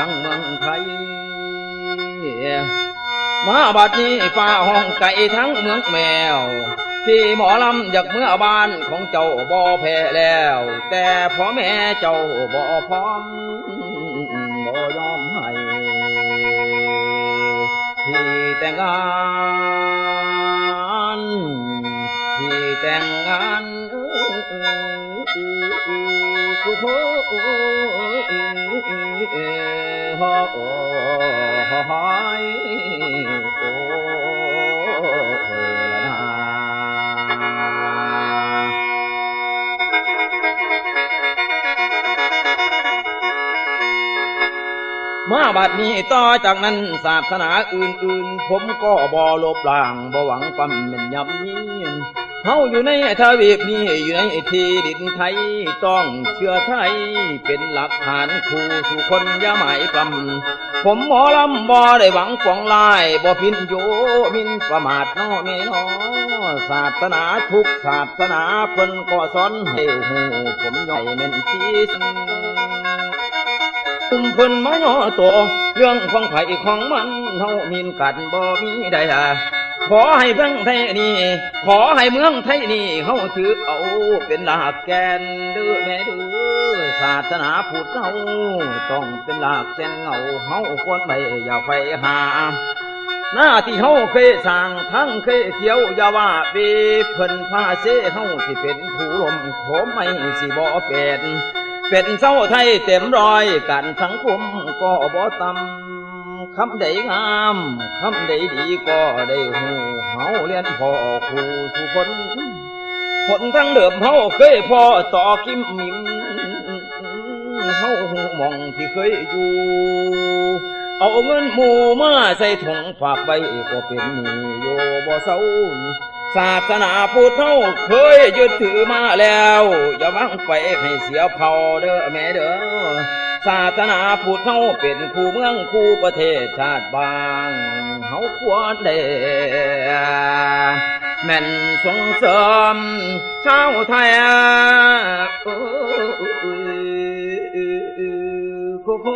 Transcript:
ต่างทั้งเมืองไทยมาบัดนี้ฟ้าห้องไก่ทั้งเมืองแมว ที่หมอลำอยากเมื่อบ้านของเจ้าบ่แพ้แล้ว แต่พ่อแม่เจ้าบ่พร้อมบ่ยอมให้ที่แต่งงานที่แต่งงานเออ เออเออเออโอ้โหเอฮอโอฮอฮอยโอมาบัดนี้ต่อจากนั้นศาสนาอื่นๆ ผมก็บ่ลบล้างบ่หวังปั๊มเป็นยำนี้ เฮาอยู่ในทวีปนี้อยู่ในที่ดินไทย ต้องเชื่อไทย เป็นหลักฐานคู่สู่คนย่าหมายปลำผมหมอลำบ่ได้หวังปองลายบ่พินโยมินประมาทน้อแม่น้อศาสนาทุกศาสนาเพิ่นก็สอนให้หูผมย่อยแม่นที่สุดคุมเพิ่นมาย่อตัวเรื่องของไผของมันเฮามีนกันบ่มีใดอะ ขอให้เมืองไทยนี่ ขอให้เมืองไทยนี่เฮาถือเอาเป็นหลักแกนเด้อแม่เด้อศาสนาพุทธเฮาต้องเป็นหลักแกนเงาเฮาควรไปอย่าไปหาหน้าที่เฮาเคยสร้างทั้งเคยเที่ยวอย่าว่าเปเพิ่นพาเสเฮาสิเป็นผู้ลมโขมไม่สิบ่เป็นเป็นเศร้าไทยเต็มรอยกันสังคมก็บ่ต่ำ คำใดงามคำใดดีก็ได้หูเฮาเรียนพ่อครูทุกคนผลทั้งเดิมเฮาเคยพ่อต่อกิมมิมเฮาหูมองที่เคยอยู่ เอาเงินหมู่มาใส่ถุงฝากไว้ก็เป็นหนี้โยบ่เศร้าศาสนาพุทธเฮาเคยยึดถือมาแล้ว อย่าวังไปให้เสียเผาเด้อแม่เด้อ ศาสนาพุทธเฮาเป็นคู่เมืองคู่ประเทศชาติบางเฮาควรได้แม่นส่งเสริมชาวไทยเอ้ยโอ้โห